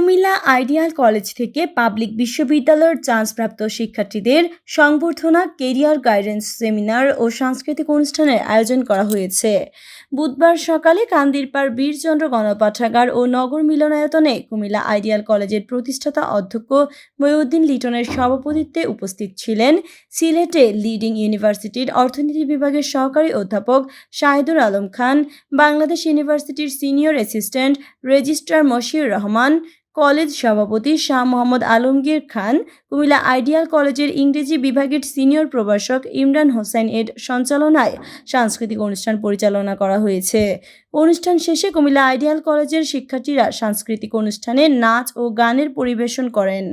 Comilla ideal college থেকে public বিশ্ববিদ্যালয়ের চান্সপ্রাপ্ত শিক্ষার্থীদের সংবর্ধনা, কেরিয়ার গাইডেন্স সেমিনার ও সাংস্কৃতিক অনুষ্ঠানের আয়োজন করা হয়েছে। বুধবার সকালে কান্দিরপাড় বীরচন্দ্র গণপাঠাগার ও নগর মিলনায়তনে কুমিল্লা আইডিয়াল কলেজের প্রতিষ্ঠাতা অধ্যক্ষ মহিউদ্দিন লিটনের সভাপতিত্বে উপস্থিত ছিলেন সিলেটে লিডিং ইউনিভার্সিটির অর্থনীতি বিভাগের সহকারী অধ্যাপক শাহিদুর আলম খান, বাংলাদেশ ইউনিভার্সিটির senior assistant registrar Moshiur Rahman college সভাপতি শাহ মোহাম্মদ আলমগীর খান, কুমিল্লা আইডিয়াল কলেজের ইংরেজি বিভাগের সিনিয়র প্রভাষক ইমরান হোসেন এর সঞ্চালনায় সাংস্কৃতিক অনুষ্ঠান পরিচালনা করা হয়েছে। অনুষ্ঠান শেষে কুমিল্লা আইডিয়াল কলেজের শিক্ষার্থীরা সাংস্কৃতিক অনুষ্ঠানে নাচ ও গানের পরিবেশন করেন।